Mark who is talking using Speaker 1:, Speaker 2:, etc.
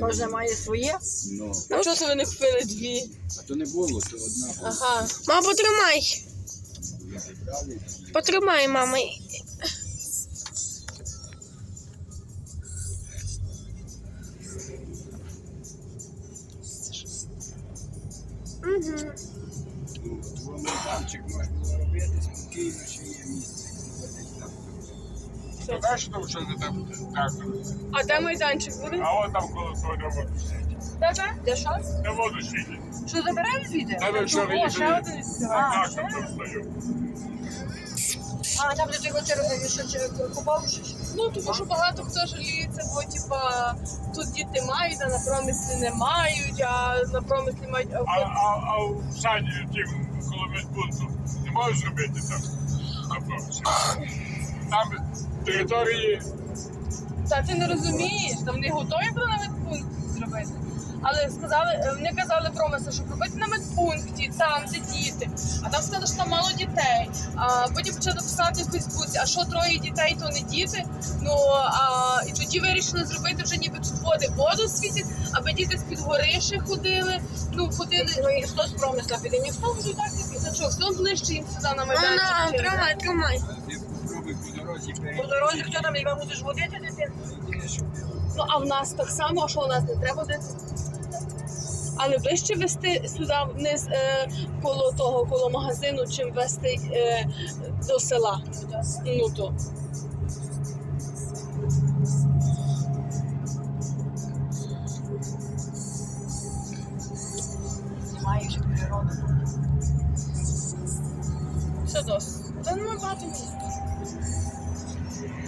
Speaker 1: Кожна має своє.
Speaker 2: Ну,
Speaker 3: А чого це ви не купили дві?
Speaker 2: а то не було, то одна була.
Speaker 3: Ага.
Speaker 4: Мама, потримай. Потримай, мама. Угу.
Speaker 2: Ну, майданчик можна було спокійно, ще є місце. Ходить там.
Speaker 5: Конечно, що не там так.
Speaker 3: А де майданчик буде?
Speaker 5: А от там коло де воду сидить.
Speaker 3: Де де? Де що?
Speaker 5: Де воду сидить.
Speaker 3: Що заберемо звідти?
Speaker 5: Та ви вчора
Speaker 3: О, ще один
Speaker 5: Так, там там стою.
Speaker 1: А там де ти через що купав чи?
Speaker 3: Ну, тому що багато хто жаліється, бо типа тут діти мають, а на промислі не мають, а на промислі мають. а
Speaker 5: А, а, а в саді тим коло медпункту не можеш зробити там на промисі. Там території
Speaker 3: Та ти не розумієш, там не готові були на медпункт зробити. Але сказали, е, вони казали промисел, що робити на медпункті, там, де діти. А там сказали, що там мало дітей. А потім почали писати в Фейсбуці, а що троє дітей, то не діти. Ну а і тоді вирішили зробити вже ніби тут води воду світять, аби діти з-під гори ще ходили. Ну, ходили.
Speaker 1: Ну і хто з промисла піде? Ніхто вже так не піде.
Speaker 3: Та хто ближче їм сюди на майданчик?
Speaker 4: тримай, тримай.
Speaker 2: По дорозі
Speaker 1: хто там тебе будеш водити дитину?
Speaker 3: Ну а в нас так само, що у нас не треба дити? Але ближче вести сюди вниз е, коло того, коло магазину, чим вести е, до села. Ну то.
Speaker 1: Знімаєш природу.
Speaker 3: Все досить. Canıma batmış.